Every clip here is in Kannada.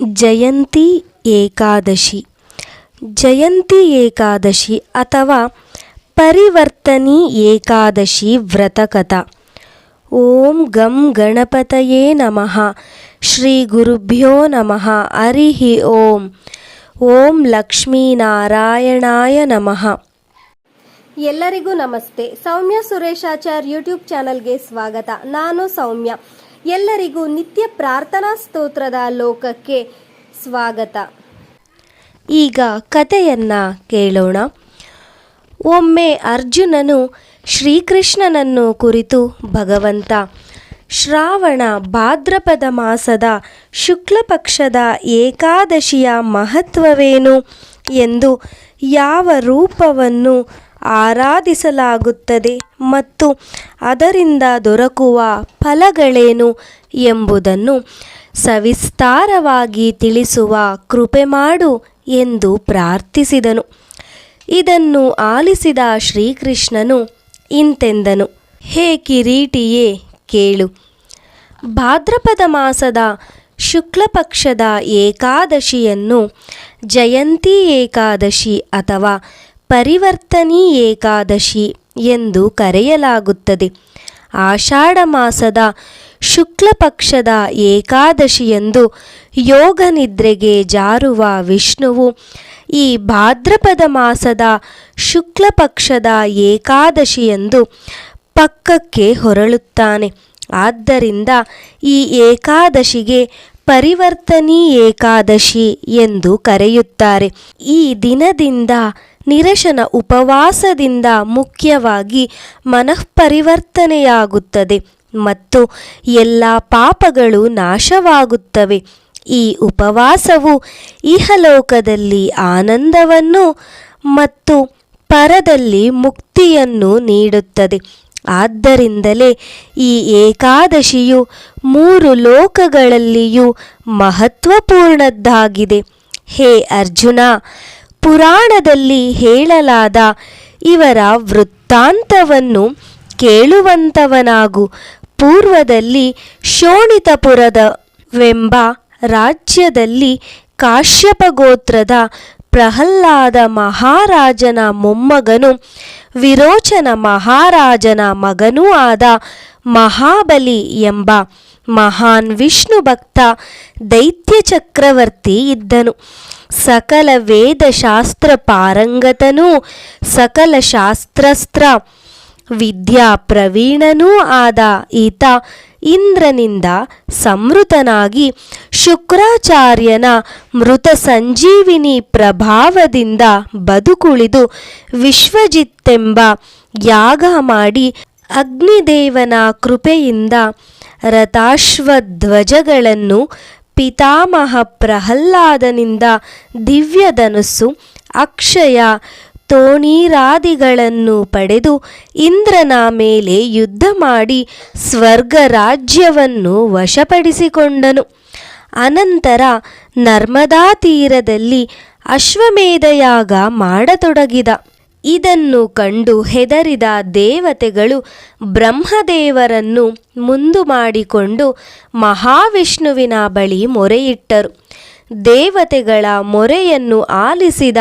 ಜಯಂತಿ ಏಕಾದಶಿ. ಜಯಂತಿ ಏಕಾದಶಿ ಅಥವಾ ಪರಿವರ್ತನಿ ಏಕಾದಶಿ ವ್ರತಕಥ. ಓಂ ಗಂ ಗಣಪತಯೇ ನಮಃ. ಶ್ರೀ ಗುರುಭ್ಯೋ ನಮಃ. ಹರಿಹಿ ಓಂ. ಓಂ ಲಕ್ಷ್ಮೀನಾರಾಯಣಾಯ ನಮಃ. ಎಲ್ಲರಿಗೂ ನಮಸ್ತೆ. ಸೌಮ್ಯ ಸುರೇಶಾಚಾರ್ ಯೂಟ್ಯೂಬ್ ಚಾನಲ್ಗೆ ಸ್ವಾಗತ. ನಾನು ಸೌಮ್ಯ. ಎಲ್ಲರಿಗೂ ನಿತ್ಯ ಪ್ರಾರ್ಥನಾ ಸ್ತೋತ್ರದ ಲೋಕಕ್ಕೆ ಸ್ವಾಗತ. ಈಗ ಕಥೆಯನ್ನ ಕೇಳೋಣ. ಒಮ್ಮೆ ಅರ್ಜುನನು ಶ್ರೀಕೃಷ್ಣನನ್ನು ಕುರಿತು ಭಗವಂತ, ಶ್ರಾವಣ ಭಾದ್ರಪದ ಮಾಸದ ಶುಕ್ಲಪಕ್ಷದ ಏಕಾದಶಿಯ ಮಹತ್ವವೇನು ಎಂದು ಯಾವ ರೂಪವನ್ನು ಆರಾಧಿಸಲಾಗುತ್ತದೆ ಮತ್ತು ಅದರಿಂದ ದೊರಕುವ ಫಲಗಳೇನು ಎಂಬುದನ್ನು ಸವಿಸ್ತಾರವಾಗಿ ತಿಳಿಸುವ ಕೃಪೆ ಮಾಡು ಎಂದು ಪ್ರಾರ್ಥಿಸಿದನು. ಇದನ್ನು ಆಲಿಸಿದ ಶ್ರೀಕೃಷ್ಣನು ಇಂತೆಂದನು, ಹೇ ಕಿರೀಟಿಯೇ, ಕೇಳು. ಭಾದ್ರಪದ ಮಾಸದ ಶುಕ್ಲಪಕ್ಷದ ಏಕಾದಶಿಯನ್ನು ಜಯಂತಿ ಏಕಾದಶಿ ಅಥವಾ ಪರಿವರ್ತನಿ ಏಕಾದಶಿ ಎಂದು ಕರೆಯಲಾಗುತ್ತದೆ. ಆಷಾಢ ಮಾಸದ ಶುಕ್ಲ ಪಕ್ಷದ ಏಕಾದಶಿಯಂದು ಯೋಗ ನಿದ್ರೆಗೆ ಜಾರುವ ವಿಷ್ಣುವು ಈ ಭಾದ್ರಪದ ಮಾಸದ ಶುಕ್ಲ ಪಕ್ಷದ ಏಕಾದಶಿಯಂದು ಪಕ್ಕಕ್ಕೆ ಹೊರಳುತ್ತಾನೆ. ಆದ್ದರಿಂದ ಈ ಏಕಾದಶಿಗೆ ಪರಿವರ್ತನಿ ಏಕಾದಶಿ ಎಂದು ಕರೆಯುತ್ತಾರೆ. ಈ ದಿನದಿಂದ ನಿರಶನ ಉಪವಾಸದಿಂದ ಮುಖ್ಯವಾಗಿ ಮನಃಪರಿವರ್ತನೆಯಾಗುತ್ತದೆ ಮತ್ತು ಎಲ್ಲ ಪಾಪಗಳು ನಾಶವಾಗುತ್ತವೆ. ಈ ಉಪವಾಸವು ಇಹಲೋಕದಲ್ಲಿ ಆನಂದವನ್ನು ಮತ್ತು ಪರದಲ್ಲಿ ಮುಕ್ತಿಯನ್ನು ನೀಡುತ್ತದೆ. ಆದ್ದರಿಂದಲೇ ಈ ಏಕಾದಶಿಯು ಮೂರು ಲೋಕಗಳಲ್ಲಿಯೂ ಮಹತ್ವಪೂರ್ಣದ್ದಾಗಿದೆ. ಹೇ ಅರ್ಜುನ ಪುರಾಣದಲ್ಲಿ ಹೇಳಲಾದ ಇವರ ವೃತ್ತಾಂತವನ್ನು ಕೇಳುವಂತವನಾಗು. ಪೂರ್ವದಲ್ಲಿ ಶೋಣಿತಪುರದವೆಂಬ ರಾಜ್ಯದಲ್ಲಿ ಕಾಶ್ಯಪ ಗೋತ್ರದ ಪ್ರಹ್ಲಾದ ಮಹಾರಾಜನ ಮೊಮ್ಮಗನು, ವಿರೋಚನ ಮಹಾರಾಜನ ಮಗನೂ ಆದ ಮಹಾಬಲಿ ಎಂಬ ಮಹಾನ್ ವಿಷ್ಣು ಭಕ್ತ ದೈತ್ಯ ಚಕ್ರವರ್ತಿ ಇದ್ದನು. ಸಕಲ ವೇದ ಶಾಸ್ತ್ರ ಪಾರಂಗತನೂ ಸಕಲ ಶಾಸ್ತ್ರಸ್ತ್ರ ವಿದ್ಯಾ ಪ್ರವೀಣನೂ ಆದ ಈತ ಇಂದ್ರನಿಂದ ಸಮೃತನಾಗಿ ಶುಕ್ರಾಚಾರ್ಯನ ಮೃತ ಸಂಜೀವಿನಿ ಪ್ರಭಾವದಿಂದ ಬದುಕುಳಿದು ವಿಶ್ವಜಿತ್ತೆಂಬ ಯಾಗ ಮಾಡಿ ಅಗ್ನಿದೇವನ ಕೃಪೆಯಿಂದ ರಥಾಶ್ವಧ್ವಜಗಳನ್ನು ಪಿತಾಮಹ ಪ್ರಹ್ಲಾದನಿಂದ ದಿವ್ಯಧನುಸ್ಸು, ಅಕ್ಷಯ, ತೋಣೀರಾದಿಗಳನ್ನು ಪಡೆದು ಇಂದ್ರನ ಮೇಲೆ ಯುದ್ಧ ಮಾಡಿ ಸ್ವರ್ಗ ರಾಜ್ಯವನ್ನು ವಶಪಡಿಸಿಕೊಂಡನು. ಅನಂತರ ನರ್ಮದಾ ತೀರದಲ್ಲಿ ಅಶ್ವಮೇಧಯಾಗ ಮಾಡತೊಡಗಿದ. ಇದನ್ನು ಕಂಡು ಹೆದರಿದ ದೇವತೆಗಳು ಬ್ರಹ್ಮದೇವರನ್ನು ಮುಂದು ಮಾಡಿಕೊಂಡು ಮಹಾವಿಷ್ಣುವಿನ ಬಳಿ ಮೊರೆಯಿಟ್ಟರು. ದೇವತೆಗಳ ಮೊರೆಯನ್ನು ಆಲಿಸಿದ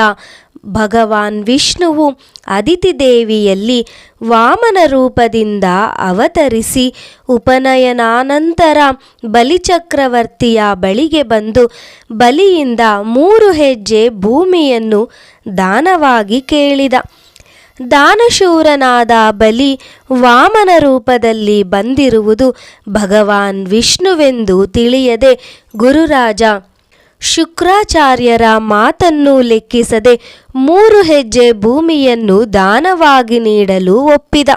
ಭಗವಾನ್ ವಿಷ್ಣುವು ಅದಿತಿ ದೇವಿಯಲ್ಲಿ ವಾಮನ ರೂಪದಿಂದ ಅವತರಿಸಿ ಉಪನಯನಾನಂತರ ಬಲಿಚಕ್ರವರ್ತಿಯ ಬಳಿಗೆ ಬಂದು ಬಲಿಯಿಂದ ಮೂರು ಹೆಜ್ಜೆ ಭೂಮಿಯನ್ನು ದಾನವಾಗಿ ಕೇಳಿದ. ದಾನಶೂರನಾದ ಬಲಿ ವಾಮನ ರೂಪದಲ್ಲಿ ಬಂದಿರುವುದು ಭಗವಾನ್ ವಿಷ್ಣುವೆಂದು ತಿಳಿಯದೆ ಗುರುರಾಜ ಶುಕ್ರಾಚಾರ್ಯರ ಮಾತನ್ನು ಲೆಕ್ಕಿಸದೆ ಮೂರು ಹೆಜ್ಜೆ ಭೂಮಿಯನ್ನು ದಾನವಾಗಿ ನೀಡಲು ಒಪ್ಪಿದ.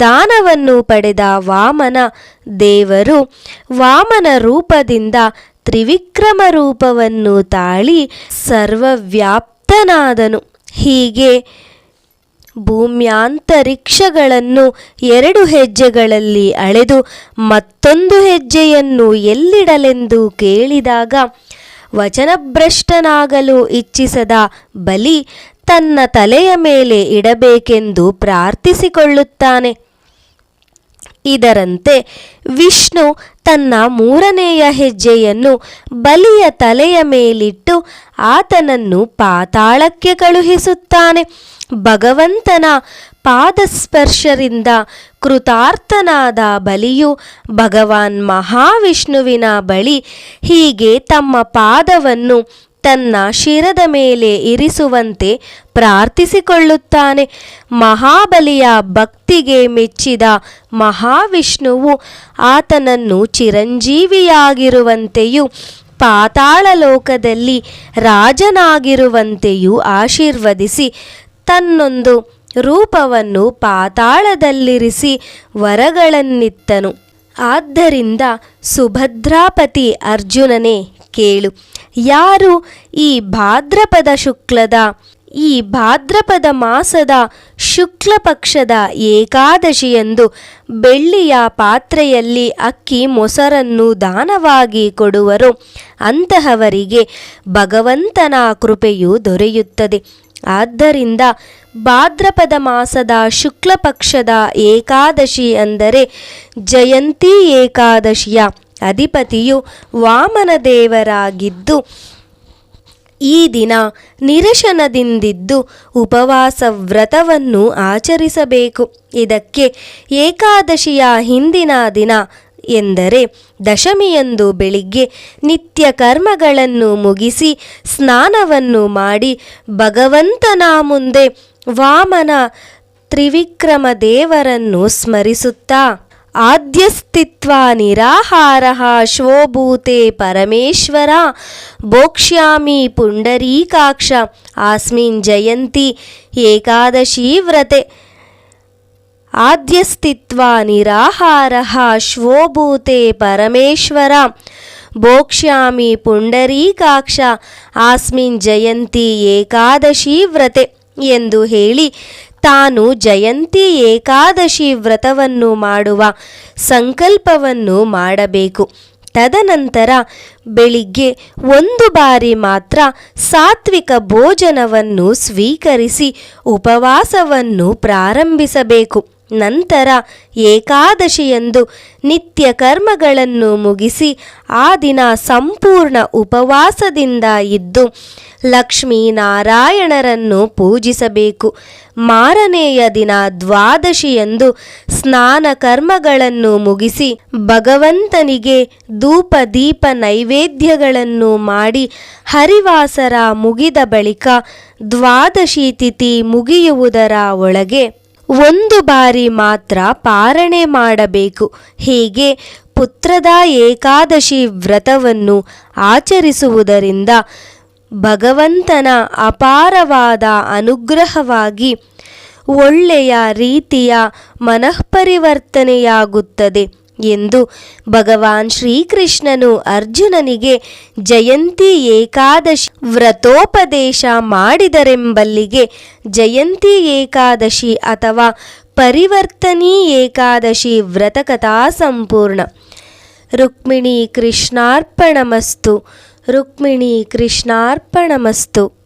ದಾನವನ್ನು ಪಡೆದ ವಾಮನ ದೇವರು ವಾಮನ ರೂಪದಿಂದ ತ್ರಿವಿಕ್ರಮ ರೂಪವನ್ನು ತಾಳಿ ಸರ್ವವ್ಯಾಪ್ತನಾದನು. ಹೀಗೆ ಭೂಮ್ಯಾಂತರಿಕ್ಷಗಳನ್ನು ಎರಡು ಹೆಜ್ಜೆಗಳಲ್ಲಿ ಅಳೆದು ಮತ್ತೊಂದು ಹೆಜ್ಜೆಯನ್ನು ಎಲ್ಲಿಡಲೆಂದು ಕೇಳಿದಾಗ ವಚನಭ್ರಷ್ಟನಾಗಲು ಇಚ್ಛಿಸದ ಬಲಿ ತನ್ನ ತಲೆಯ ಮೇಲೆ ಇಡಬೇಕೆಂದು ಪ್ರಾರ್ಥಿಸಿಕೊಳ್ಳುತ್ತಾನೆ. ಇದರಂತೆ ವಿಷ್ಣು ತನ್ನ ಮೂರನೆಯ ಹೆಜ್ಜೆಯನ್ನು ಬಲಿಯ ತಲೆಯ ಮೇಲಿಟ್ಟು ಆತನನ್ನು ಪಾತಾಳಕ್ಕೆ ಕಳುಹಿಸುತ್ತಾನೆ. ಭಗವಂತನ ಪಾದಸ್ಪರ್ಶರಿಂದ ಕೃತಾರ್ಥನಾದ ಬಲಿಯು ಭಗವಾನ್ ಮಹಾವಿಷ್ಣುವಿನ ಬಳಿ ಹೀಗೆ ತಮ್ಮ ಪಾದವನ್ನು ತನ್ನ ಶಿರದ ಮೇಲೆ ಇರಿಸುವಂತೆ ಪ್ರಾರ್ಥಿಸಿಕೊಳ್ಳುತ್ತಾನೆ. ಮಹಾಬಲಿಯ ಭಕ್ತಿಗೆ ಮೆಚ್ಚಿದ ಮಹಾವಿಷ್ಣುವು ಆತನನ್ನು ಚಿರಂಜೀವಿಯಾಗಿರುವಂತೆಯೂ ಪಾತಾಳ ಲೋಕದಲ್ಲಿ ರಾಜನಾಗಿರುವಂತೆಯೂ ಆಶೀರ್ವದಿಸಿ ತನ್ನೊಂದು ರೂಪವನ್ನು ಪಾತಾಳದಲ್ಲಿರಿಸಿ ವರಗಳನ್ನಿತ್ತನು. ಆದ್ದರಿಂದ ಸುಭದ್ರಾಪತಿ ಅರ್ಜುನನೇ ಕೇಳು, ಯಾರು ಈ ಭಾದ್ರಪದ ಶುಕ್ಲದ, ಈ ಭಾದ್ರಪದ ಮಾಸದ ಶುಕ್ಲ ಪಕ್ಷದ ಏಕಾದಶಿಯಂದು ಬೆಳ್ಳಿಯ ಪಾತ್ರೆಯಲ್ಲಿ ಅಕ್ಕಿ ಮೊಸರನ್ನು ದಾನವಾಗಿ ಕೊಡುವರು. ಅಂತಹವರಿಗೆ ಭಗವಂತನ ಕೃಪೆಯು ದೊರೆಯುತ್ತದೆ. ಆದ್ದರಿಂದ ಭಾದ್ರಪದ ಮಾಸದ ಶುಕ್ಲ ಪಕ್ಷದ ಏಕಾದಶಿ ಅಂದರೆ ಜಯಂತಿ ಏಕಾದಶಿಯ ಅಧಿಪತಿಯು ವಾಮನದೇವರಾಗಿದ್ದು ಈ ದಿನ ನಿರಶನದಿಂದಿದ್ದು ಉಪವಾಸ ವ್ರತವನ್ನು ಆಚರಿಸಬೇಕು. ಇದಕ್ಕೆ ಏಕಾದಶಿಯ ಹಿಂದಿನ ದಿನ ಎಂದರೆ ದಶಮಿಯಂದು ಬೆಳಿಗ್ಗೆ ನಿತ್ಯ ಕರ್ಮಗಳನ್ನು ಮುಗಿಸಿ ಸ್ನಾನವನ್ನು ಮಾಡಿ ಭಗವಂತನ ಮುಂದೆ ವಾಮನ ತ್ರಿವಿಕ್ರಮ ದೇವರನ್ನು ಸ್ಮರಿಸುತ್ತಾ, ಆದ್ಯಸ್ತಿತ್ವ ನಿರಾಹಾರ ಶ್ವೋಭೂತೆ ಪರಮೇಶ್ವರ, ಭೋಕ್ಷ್ಯಾಮಿ ಪುಂಡರೀಕಾಕ್ಷ, ಆಸ್ಮಿನ್ ಜಯಂತಿ, ಏಕಾದಶಿ ವ್ರತೆ ಆದ್ಯಸ್ತಿತ್ವ ನಿರಾಹಾರ ಶ್ವೋಭೂತೆ ಪರಮೇಶ್ವರ. ಭೋಕ್ಷ್ಯಾಮಿ ಪುಂಡರೀಕಾಕ್ಷ, ಆಸ್ಮಿನ್ ಜಯಂತಿ ಏಕಾದಶಿ ವ್ರತೆ ಎಂದು ಹೇಳಿ ತಾನು ಜಯಂತಿ ಏಕಾದಶಿ ವ್ರತವನ್ನು ಮಾಡುವ ಸಂಕಲ್ಪವನ್ನು ಮಾಡಬೇಕು. ತದನಂತರ ಬೆಳಿಗ್ಗೆ ಒಂದು ಬಾರಿ ಮಾತ್ರ ಸಾತ್ವಿಕ ಭೋಜನವನ್ನು ಸ್ವೀಕರಿಸಿ ಉಪವಾಸವನ್ನು ಪ್ರಾರಂಭಿಸಬೇಕು. ನಂತರ ಏಕಾದಶಿಯಂದು ನಿತ್ಯ ಕರ್ಮಗಳನ್ನು ಮುಗಿಸಿ ಆ ದಿನ ಸಂಪೂರ್ಣ ಉಪವಾಸದಿಂದ ಇದ್ದು ಲಕ್ಷ್ಮೀನಾರಾಯಣರನ್ನು ಪೂಜಿಸಬೇಕು. ಮಾರನೆಯ ದಿನ ದ್ವಾದಶಿಯಂದು ಸ್ನಾನ ಕರ್ಮಗಳನ್ನು ಮುಗಿಸಿ ಭಗವಂತನಿಗೆ ಧೂಪ ದೀಪ ನೈವೇದ್ಯಗಳನ್ನು ಮಾಡಿ ಹರಿವಾಸರ ಮುಗಿದ ಬಳಿಕ ದ್ವಾದಶಿ ತಿಥಿ ಮುಗಿಯುವುದರ ಒಳಗೆ ಒಂದು ಬಾರಿ ಮಾತ್ರ ಪಾರಣೆ ಮಾಡಬೇಕು. ಹೀಗೆ ಪುತ್ರದ ಏಕಾದಶಿ ವ್ರತವನ್ನು ಆಚರಿಸುವುದರಿಂದ ಭಗವಂತನ ಅಪಾರವಾದ ಅನುಗ್ರಹವಾಗಿ ಒಳ್ಳೆಯ ರೀತಿಯ ಮನಃಪರಿವರ್ತನೆಯಾಗುತ್ತದೆ. ಎಂದು ಭಗವಾನ್ ಶ್ರೀಕೃಷ್ಣನು ಅರ್ಜುನನಿಗೆ ಜಯಂತಿ ಏಕಾದಶಿ ವ್ರತೋಪದೇಶ ಮಾಡಿದರೆಂಬಲ್ಲಿಗೆ ಜಯಂತಿ ಏಕಾದಶಿ ಅಥವಾ ಪರಿವರ್ತನೀ ಏಕಾದಶಿ ವ್ರತಕಥಾ ಸಂಪೂರ್ಣ. ರುಕ್ಮಿಣಿ ಕೃಷ್ಣಾರ್ಪಣಮಸ್ತು ರುಕ್ಮಿಣಿ ಕೃಷ್ಣಾರ್ಪಣಮಸ್ತು.